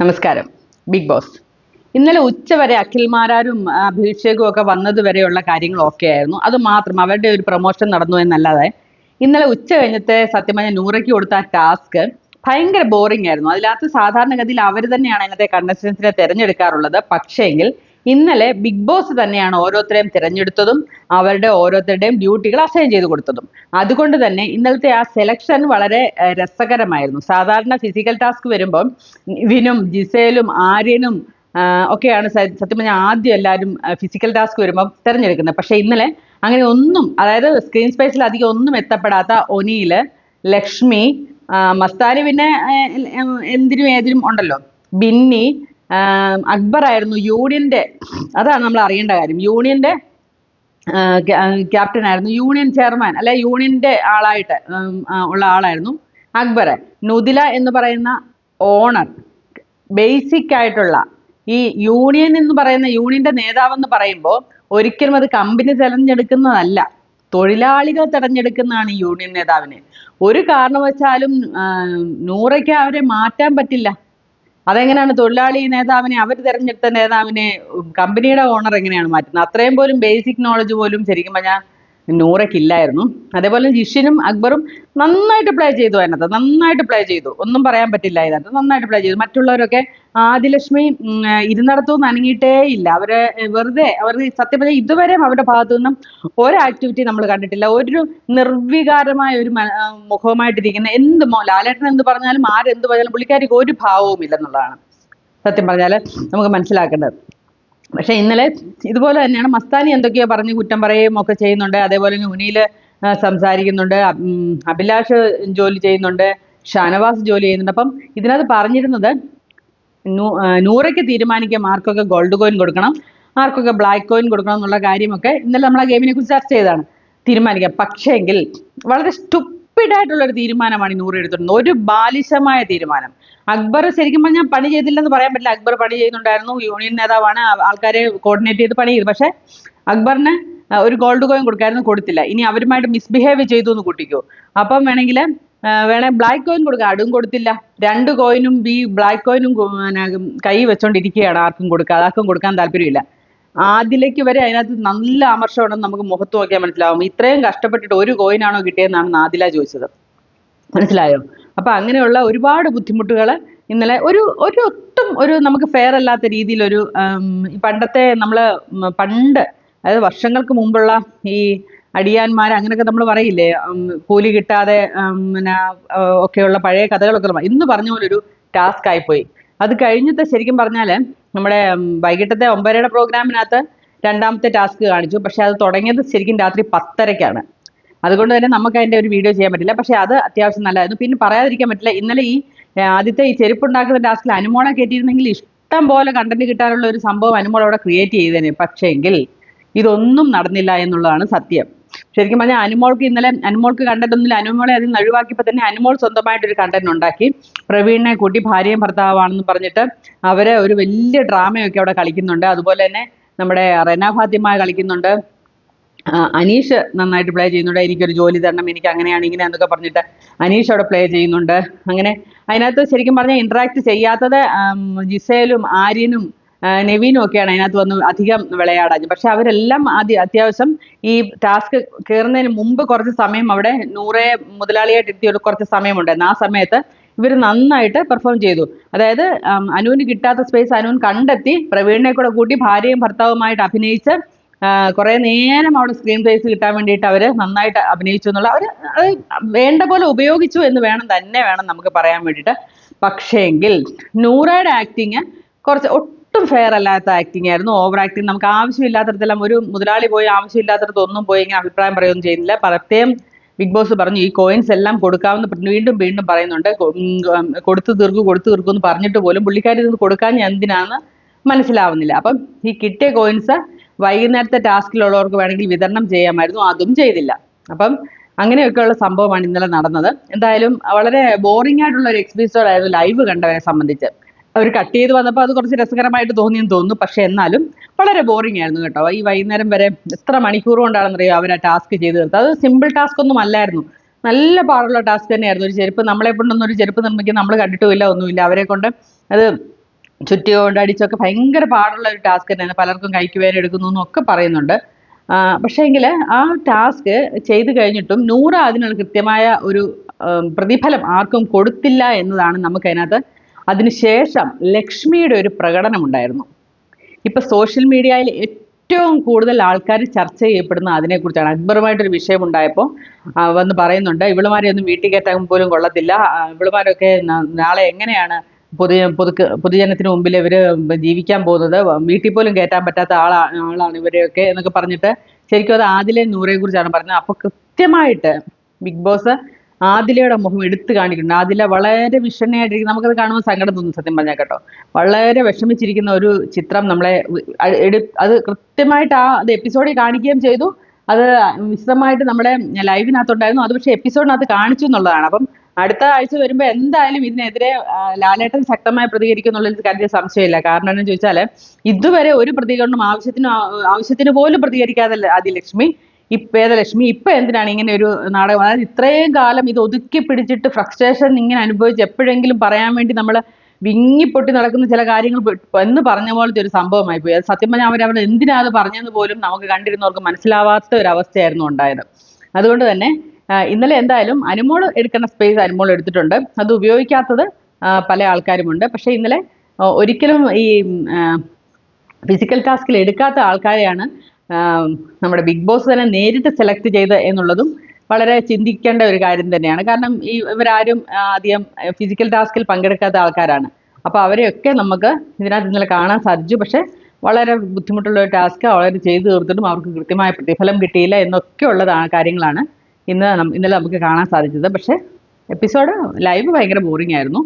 നമസ്കാരം. Big boss. ഇന്നലെ ഉച്ചവരെ അഖിൽമാരാരും അഭിഷേകും ഒക്കെ വന്നതുവരെയുള്ള കാര്യങ്ങൾ ഓക്കെ ആയിരുന്നു. അത് മാത്രം അവരുടെ ഒരു പ്രൊമോഷൻ നടന്നു എന്നല്ലാതെ. ഇന്നലെ ഉച്ച കഴിഞ്ഞത്തെ സത്യം പറഞ്ഞാൽ നൂറയ്ക്ക് കൊടുത്ത ടാസ്ക് ഭയങ്കര ബോറിംഗ് ആയിരുന്നു. അതിനകത്ത് സാധാരണഗതിയിൽ അവർ തന്നെയാണ് അതിനകത്തെ കണ്ടസ്റ്റൻസിനെ തിരഞ്ഞെടുക്കാറുള്ളത്. പക്ഷേങ്കിൽ ഇന്നലെ ബിഗ് ബോസ് തന്നെയാണ് ഓരോരുത്തരെയും തിരഞ്ഞെടുത്തതും അവരുടെ ഓരോരുത്തരുടെയും ഡ്യൂട്ടികൾ അസൈൻ ചെയ്ത് കൊടുത്തതും. അതുകൊണ്ട് തന്നെ ഇന്നലത്തെ ആ സെലക്ഷൻ വളരെ രസകരമായിരുന്നു. സാധാരണ ഫിസിക്കൽ ടാസ്ക് വരുമ്പോൾ വിനും ജിസേലും ആര്യനും ഒക്കെയാണ് സത്യം പറഞ്ഞാൽ ആദ്യം എല്ലാവരും ഫിസിക്കൽ ടാസ്ക് വരുമ്പോൾ തിരഞ്ഞെടുക്കുന്നത്. പക്ഷേ ഇന്നലെ അങ്ങനെ ഒന്നും അതായത് സ്ക്രീൻ സ്പേസിൽ അധികം ഒന്നും എത്തപ്പെടാത്ത ഒനിയിൽ ലക്ഷ്മി മസ്താനി പിന്നെ എന്തിനും ഏതിനും ഉണ്ടല്ലോ. ബിന്നി അക്ബർ ആയിരുന്നു യൂണിയന്റെ അതാണ് നമ്മൾ അറിയേണ്ട കാര്യം. യൂണിയന്റെ ക്യാപ്റ്റൻ ആയിരുന്നു യൂണിയൻ ചെയർമാൻ അല്ലെ യൂണിയന്റെ ആളായിട്ട് ഉള്ള ആളായിരുന്നു അക്ബർ. നുദില എന്ന് പറയുന്ന ഓണർ ബേസിക് ആയിട്ടുള്ള ഈ യൂണിയൻ എന്ന് പറയുന്ന യൂണിയന്റെ നേതാവെന്ന് പറയുമ്പോൾ ഒരിക്കലും അത് കമ്പനി തെരഞ്ഞെടുക്കുന്നതല്ല. തൊഴിലാളികൾ തെരഞ്ഞെടുക്കുന്നതാണ് യൂണിയൻ നേതാവിനെ. ഒരു കാരണവശാലും നൂറയ്ക്ക് അവരെ മാറ്റാൻ പറ്റില്ല. അതെങ്ങനെയാണ് തൊഴിലാളി നേതാവിനെ അവർ തിരഞ്ഞെടുത്ത നേതാവിനെ കമ്പനിയുടെ ഓണർ എങ്ങനെയാണ് മാറ്റുന്നത്? അത്രയും പോലും ബേസിക് നോളജ് പോലും ശരിക്കും പറഞ്ഞാൽ നൂറയ്ക്കില്ലായിരുന്നു അതേപോലെ ജിഷിനും അക്ബറും നന്നായിട്ട് പ്ലേ ചെയ്തു അതിനകത്ത്. നന്നായിട്ട് പ്ലേ ചെയ്തു. ഒന്നും പറയാൻ പറ്റില്ല ഇതിനകത്ത് നന്നായിട്ട് പ്ലേ ചെയ്തു. മറ്റുള്ളവരൊക്കെ ആദിലക്ഷ്മി ഇരുന്നിടത്തു ഇരുന്നിടത്തുനിന്ന് അനങ്ങിയിട്ടേ ഇല്ല. അവരെ വെറുതെ അവർ സത്യം പറഞ്ഞാൽ ഇതുവരെ അവരുടെ ഭാഗത്തു നിന്നും ഒരു ആക്ടിവിറ്റി നമ്മൾ കണ്ടിട്ടില്ല. ഒരു നിർവികാരമായ ഒരു മുഖവുമായിട്ടിരിക്കുന്ന എന്ത് ലാലേട്ടൻ എന്ത് പറഞ്ഞാലും ആരെന്ത് പറഞ്ഞാലും പുള്ളിക്കാരിക്ക് ഒരു ഭാവവും ഇല്ലെന്നുള്ളതാണ് സത്യം പറഞ്ഞാൽ നമുക്ക് മനസ്സിലാക്കേണ്ടത്. പക്ഷെ ഇന്നലെ ഇതുപോലെ തന്നെയാണ്. മസ്താനി എന്തൊക്കെയോ പറഞ്ഞ് കുറ്റം പറയുകയും ഒക്കെ ചെയ്യുന്നുണ്ട്. അതേപോലെ ഉനിയിൽ സംസാരിക്കുന്നുണ്ട്. അഭിലാഷ് ജോലി ചെയ്യുന്നുണ്ട്. ഷാനവാസ് ജോലി ചെയ്യുന്നുണ്ട്. അപ്പം ഇതിനകത്ത് പറഞ്ഞിരുന്നത് നൂറയ്ക്ക് തീരുമാനിക്കാം. ആർക്കൊക്കെ ഗോൾഡ് കോയിൻ കൊടുക്കണം ആർക്കൊക്കെ ബ്ലാക്ക് കോയിൻ കൊടുക്കണം എന്നുള്ള കാര്യമൊക്കെ ഇന്നലെ നമ്മൾ ആ ഗെയിമിനെ കുറിച്ച് ചർച്ച ചെയ്തതാണ്. തീരുമാനിക്കാം. പക്ഷേങ്കിൽ വളരെ സ്റ്റുപ്പിഡ് ആയിട്ടുള്ള ഒരു തീരുമാനമാണ് ഈ നൂറ് എടുത്തിരുന്നത് ഒരു ബാലിശമായ തീരുമാനം. അക്ബർ ശരിക്കും പറഞ്ഞാൽ പണി ചെയ്തില്ലെന്ന് പറയാൻ പറ്റില്ല. അക്ബർ പണി ചെയ്യുന്നുണ്ടായിരുന്നു. യൂണിയൻ നേതാവാണ്. ആൾക്കാരെ കോർഡിനേറ്റ് ചെയ്ത് പണി ചെയ്തു. പക്ഷെ അക്ബറിന് ഒരു ഗോൾഡ് കോയിൻ കൊടുക്കായിരുന്നു കൊടുത്തില്ല. ഇനി അവരുമായിട്ട് മിസ്ബിഹേവ് ചെയ്തു എന്ന് കൂട്ടിക്കോ. അപ്പം വേണമെങ്കിൽ വേണേ ബ്ലാക്ക് കോയിൻ കൊടുക്കാം. അതും കൊടുത്തില്ല. രണ്ട് കോയിനും ബി ബ്ലാക്ക് കോയിനും കൊ- വെച്ചോണ്ടിരിക്കുകയാണ് ആർക്കും കൊടുക്കാതെ ആർക്കും കൊടുക്കാൻ താല്പര്യമില്ല. ആദിലേക്ക് വരെ അതിനകത്ത് നല്ല ആമർഷമാണെന്ന് നമുക്ക് മുഖത്ത് നോക്കിയാൽ മനസ്സിലാവും. ഇത്രയും കഷ്ടപ്പെട്ടിട്ട് ഒരു കോയിനാണോ കിട്ടിയതെന്നാണ് ആദില ചോദിച്ചത്. മനസ്സിലായോ? അപ്പൊ അങ്ങനെയുള്ള ഒരുപാട് ബുദ്ധിമുട്ടുകൾ ഇന്നലെ ഒരു ഒരു ഒട്ടും ഒരു നമുക്ക് ഫെയർ അല്ലാത്ത രീതിയിലൊരു പണ്ടത്തെ നമ്മൾ പണ്ട് അതായത് വർഷങ്ങൾക്ക് മുമ്പുള്ള ഈ അടിയാന്മാർ അങ്ങനെയൊക്കെ നമ്മൾ പറയില്ലേ കൂലി കിട്ടാതെ പിന്നെ ഒക്കെയുള്ള പഴയ കഥകളൊക്കെ ഇന്ന് പറഞ്ഞ പോലെ ഒരു ടാസ്ക് ആയിപ്പോയി. അത് കഴിഞ്ഞിട്ട് ശരിക്കും പറഞ്ഞാൽ നമ്മുടെ വൈകിട്ടത്തെ ഒമ്പതരയുടെ പ്രോഗ്രാമിനകത്ത് രണ്ടാമത്തെ ടാസ്ക് കാണിച്ചു. പക്ഷേ അത് തുടങ്ങിയത് ശരിക്കും രാത്രി പത്തരയ്ക്കാണ്. അതുകൊണ്ട് തന്നെ നമുക്ക് അതിന്റെ ഒരു വീഡിയോ ചെയ്യാൻ പറ്റില്ല. പക്ഷേ അത് അത്യാവശ്യം നല്ലതായിരുന്നു. പിന്നെ പറയാതിരിക്കാൻ പറ്റില്ല. ഇന്നലെ ഈ ആദ്യത്തെ ഈ ചെരുപ്പുണ്ടാക്കുന്ന ടാസ്കിൽ അനുമോളെ കയറ്റിയിരുന്നെങ്കിൽ ഇഷ്ടം പോലെ കണ്ടന്റ് കിട്ടാനുള്ള ഒരു സംഭവം അനുമോൾ അവിടെ ക്രിയേറ്റ് ചെയ്തേനെ. പക്ഷേ എങ്കിൽ ഇതൊന്നും നടന്നില്ല എന്നുള്ളതാണ് സത്യം. ശരിക്കും പറഞ്ഞാൽ അനുമോൾക്ക് ഇന്നലെ അനുമോൾക്ക് ഒന്നുമില്ല അനുമോളെ അതിൽ നിന്ന് ഒഴിവാക്കിയപ്പോൾ തന്നെ അനുമോൾ സ്വന്തമായിട്ടൊരു കണ്ടന്റ് ഉണ്ടാക്കി. പ്രവീണിനെ കൂട്ടി ഭാര്യയും ഭർത്താവാണെന്ന് പറഞ്ഞിട്ട് അവരെ ഒരു വലിയ ഡ്രാമയൊക്കെ അവിടെ കളിക്കുന്നുണ്ട്. അതുപോലെ തന്നെ നമ്മുടെ റെന ഫാത്തിമ കളിക്കുന്നുണ്ട്. അനീഷ് നന്നായിട്ട് പ്ലേ ചെയ്യുന്നുണ്ട്. എനിക്കൊരു ജോലി തരണം എനിക്ക് അങ്ങനെയാണ് ഇങ്ങനെ എന്നൊക്കെ പറഞ്ഞിട്ട് അനീഷ് അവിടെ പ്ലേ ചെയ്യുന്നുണ്ട്. അങ്ങനെ അതിനകത്ത് ശരിക്കും പറഞ്ഞാൽ ഇന്ററാക്ട് ചെയ്യാത്തത് ജിസേലും ആര്യനും നെവീനും ഒക്കെയാണ് അതിനകത്ത് വന്ന് അധികം വിളയാടാൻ. പക്ഷെ അവരെല്ലാം ആദ്യം അത്യാവശ്യം ഈ ടാസ്ക് കയറുന്നതിന് മുമ്പ് കുറച്ച് സമയം അവിടെ നൂറെ മുതലാളിയായിട്ട് എത്തിയ ഒരു കുറച്ച് സമയമുണ്ടായിരുന്നു. ആ സമയത്ത് ഇവർ നന്നായിട്ട് പെർഫോം ചെയ്തു. അതായത് അനുവിന് കിട്ടാത്ത സ്പേസ് അനുവിൻ കണ്ടെത്തി പ്രവീണിനെ കൂടെ കൂട്ടി ഭാര്യയും ഭർത്താവുമായിട്ട് അഭിനയിച്ച് കുറെ നേരം അവിടെ സ്ക്രീൻ സ്പേസ് കിട്ടാൻ വേണ്ടിയിട്ട് അവർ നന്നായിട്ട് അഭിനയിച്ചു എന്നുള്ള അവർ അത് വേണ്ട പോലെ ഉപയോഗിച്ചു എന്ന് വേണം തന്നെ വേണം നമുക്ക് പറയാൻ വേണ്ടിയിട്ട്. പക്ഷേങ്കിൽ നൂറയുടെ ആക്ടിങ് കുറച്ച് ഒട്ടും ഫെയർ അല്ലാത്ത ആക്ടിങ് ആയിരുന്നു. ഓവർ ആക്ടിങ് നമുക്ക് ആവശ്യമില്ലാത്തടത്തെല്ലാം ഒരു മുതലാളി പോയി ആവശ്യമില്ലാത്തടത്ത് ഒന്നും പോയി ഇങ്ങനെ അഭിപ്രായം പറയുകയൊന്നും ചെയ്യുന്നില്ല പ്രത്യേകം ബിഗ് ബോസ് പറഞ്ഞു ഈ കോയിൻസ് എല്ലാം കൊടുക്കാമെന്ന് വീണ്ടും വീണ്ടും പറയുന്നുണ്ട്. കൊടുത്തു തീർക്കു കൊടുത്തു തീർക്കും എന്ന് പറഞ്ഞിട്ട് പോലും പുള്ളിക്കാരി ഇത് കൊടുക്കാൻ എന്തിനാന്ന് മനസ്സിലാവുന്നില്ല. അപ്പം ഈ കിട്ടിയ കോയിൻസ് വൈകുന്നേരത്തെ ടാസ്കിലുള്ളവർക്ക് വേണമെങ്കിൽ വിതരണം ചെയ്യാമായിരുന്നു. അതും ചെയ്തില്ല. അപ്പം അങ്ങനെയൊക്കെയുള്ള സംഭവമാണ് ഇന്നലെ നടന്നത്. എന്തായാലും വളരെ ബോറിംഗ് ആയിട്ടുള്ള ഒരു എക്സ്പീരിയൻസ് ആയിരുന്നു ലൈവ് കണ്ടവരെ സംബന്ധിച്ച്. അവർ കട്ട് ചെയ്ത് വന്നപ്പോൾ അത് കുറച്ച് രസകരമായിട്ട് തോന്നിയെന്ന് തോന്നുന്നു. പക്ഷെ എന്നാലും വളരെ ബോറിംഗ് ആയിരുന്നു കേട്ടോ. ഈ വൈകുന്നേരം വരെ എത്ര മണിക്കൂർ കൊണ്ടാണെന്നറിയോ അവർ ആ ടാസ്ക് ചെയ്ത് തീർത്തത്. അത് സിമ്പിൾ ടാസ്ക് ഒന്നും അല്ലായിരുന്നു. നല്ല പാടുള്ള ടാസ്ക് തന്നെയായിരുന്നു. ഒരു ചെരുപ്പ് നമ്മളെ കൊണ്ടൊന്നും ഒരു ചെരുപ്പ് നിർമ്മിക്കാൻ നമ്മൾ കണ്ടിട്ടുമില്ല ഒന്നുമില്ല. അവരെ കൊണ്ട് അത് ചുറ്റി കൊണ്ടടിച്ചൊക്കെ ഭയങ്കര പാടുള്ള ഒരു ടാസ്ക് തന്നെയാണ് പലർക്കും കൈക്ക് വേദന എടുക്കുന്നു എന്നൊക്കെ പറയുന്നുണ്ട്. പക്ഷേ എങ്കിൽ ആ ടാസ്ക് ചെയ്ത് കഴിഞ്ഞിട്ടും നൂറ അതിനുള്ള കൃത്യമായ ഒരു പ്രതിഫലം ആർക്കും കൊടുത്തില്ല എന്നതാണ് നമുക്കതിനകത്ത് അതിനുശേഷം ലക്ഷ്മിയുടെ ഒരു പ്രകടനം ഉണ്ടായിരുന്നു ഇപ്പൊ സോഷ്യൽ മീഡിയയിൽ ഏറ്റവും കൂടുതൽ ആൾക്കാർ ചർച്ച ചെയ്യപ്പെടുന്ന അതിനെക്കുറിച്ചാണ്. അക്ബറുമായിട്ടൊരു വിഷയം ഉണ്ടായപ്പോൾ വന്ന് പറയുന്നുണ്ട് ഇവളുമാരെ ഒന്നും വീട്ടിൽ കയറ്റാൻ പോലും കൊള്ളത്തില്ല. ഇവളുമാരൊക്കെ നാളെ എങ്ങനെയാണ് പൊതു പൊതുക്ക് പൊതുജനത്തിന് മുമ്പിൽ ഇവർ ജീവിക്കാൻ പോകുന്നത്? വീട്ടിൽ പോലും കയറ്റാൻ പറ്റാത്ത ആളാ ആളാണ് ഇവരെയൊക്കെ എന്നൊക്കെ പറഞ്ഞിട്ട് ശരിക്കും അത് ആദിലെ നൂറെ കുറിച്ചാണ് പറഞ്ഞത്. അപ്പോൾ കൃത്യമായിട്ട് ബിഗ് ബോസ് ആദിലയുടെ മുഖം എടുത്തു കാണിക്കുന്നുണ്ട്. ആദില വളരെ വിഷണ്ണയായിട്ടിരിക്കും നമുക്കത് കാണുമ്പോൾ സങ്കടം തോന്നും സത്യം പറഞ്ഞാൽ കേട്ടോ. വളരെ വിഷമിച്ചിരിക്കുന്ന ഒരു ചിത്രം നമ്മളെ എടു അത് കൃത്യമായിട്ട് ആ അത് എപ്പിസോഡിൽ കാണിക്കുകയും ചെയ്തു. അത് വിശദമായിട്ട് നമ്മുടെ ലൈവിനകത്തുണ്ടായിരുന്നു. അത് പക്ഷേ എപ്പിസോഡിനകത്ത് കാണിച്ചു എന്നുള്ളതാണ്. അപ്പം അടുത്ത ആഴ്ച വരുമ്പോൾ എന്തായാലും ഇതിനെതിരെ ലാലേട്ടൻ ശക്തമായി പ്രതികരിക്കും എന്നുള്ളതിൽ കാര്യത്തിൽ സംശയമില്ല. കാരണം എന്ന് ചോദിച്ചാൽ ഇതുവരെ ഒരു പ്രതികരണം ആവശ്യത്തിന് ആവശ്യത്തിന് പോലും പ്രതികരിക്കാതെ ആദിലക്ഷ്മി. വേദലക്ഷ്മി ഇപ്പൊ എന്തിനാണ് ഇങ്ങനെ ഒരു നാടകം? അതായത് ഇത്രയും കാലം ഇത് ഒതുക്കി പിടിച്ചിട്ട് ഫ്രസ്ട്രേഷൻ ഇങ്ങനെ അനുഭവിച്ച് എപ്പോഴെങ്കിലും പറയാൻ വേണ്ടി നമ്മൾ വിങ്ങിപ്പൊട്ടി നടക്കുന്ന ചില കാര്യങ്ങൾ എന്ന് പറഞ്ഞ പോലത്തെ ഒരു സംഭവമായി പോയി. അത് സത്യം പറഞ്ഞാൽ അവർ അവിടെ എന്തിനാ അത് പറഞ്ഞെന്ന് പോലും നമുക്ക് കണ്ടിരുന്നവർക്ക് മനസ്സിലാവാത്ത ഒരു അവസ്ഥയായിരുന്നു ഉണ്ടായത്. അതുകൊണ്ട് തന്നെ ഇന്നലെ എന്തായാലും അനുമോൾ എടുക്കുന്ന സ്പേസ് അനുമോൾ എടുത്തിട്ടുണ്ട്. അത് ഉപയോഗിക്കാത്തത് പല ആൾക്കാരുമുണ്ട്. പക്ഷേ ഇന്നലെ ഒരിക്കലും ഈ ഫിസിക്കൽ ടാസ്കിൽ എടുക്കാത്ത ആൾക്കാരെയാണ് നമ്മുടെ ബിഗ് ബോസ് തന്നെ നേരിട്ട് സെലക്ട് ചെയ്ത് എന്നുള്ളതും വളരെ ചിന്തിക്കേണ്ട ഒരു കാര്യം തന്നെയാണ്. കാരണം ഈ ഇവരാരും ആദ്യം ഫിസിക്കൽ ടാസ്കിൽ പങ്കെടുക്കാത്ത ആൾക്കാരാണ്. അപ്പോൾ അവരെയൊക്കെ നമുക്ക് ഇതിനകത്ത് ഇന്നലെ കാണാൻ സാധിച്ചു. പക്ഷേ വളരെ ബുദ്ധിമുട്ടുള്ള ഒരു ടാസ്ക് വളരെ ചെയ്തു തീർത്തിട്ടും അവർക്ക് കൃത്യമായ പ്രതിഫലം കിട്ടിയില്ല എന്നൊക്കെ ഉള്ളതാണ് കാര്യങ്ങളാണ് ഇന്ന് ഇന്നലെ നമുക്ക് കാണാൻ സാധിച്ചത്. പക്ഷേ എപ്പിസോഡ് ലൈവ് ഭയങ്കര ബോറിംഗ് ആയിരുന്നു.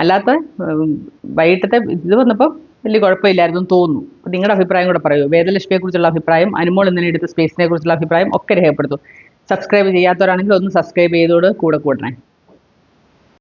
അല്ലാത്ത വൈകിട്ടത്തെ ഇത് വന്നപ്പോൾ വലിയ കുഴപ്പമില്ലായിരുന്നു എന്ന് തോന്നുന്നു. അപ്പോൾ നിങ്ങളുടെ അഭിപ്രായം കൂടെ പറയൂ. വേദലക്ഷ്മിയെ കുറിച്ചുള്ള അഭിപ്രായം അനുമോൾ ഇന്നലെ എടുത്ത സ്പേസിനെ കുറിച്ചുള്ള അഭിപ്രായം ഒക്കെ രേഖപ്പെടുത്തും. സബ്സ്ക്രൈബ് ചെയ്യാത്തവരാണെങ്കിൽ ഒന്ന് സബ്സ്ക്രൈബ് ചെയ്തോട് കൂടെ കൂടണേ.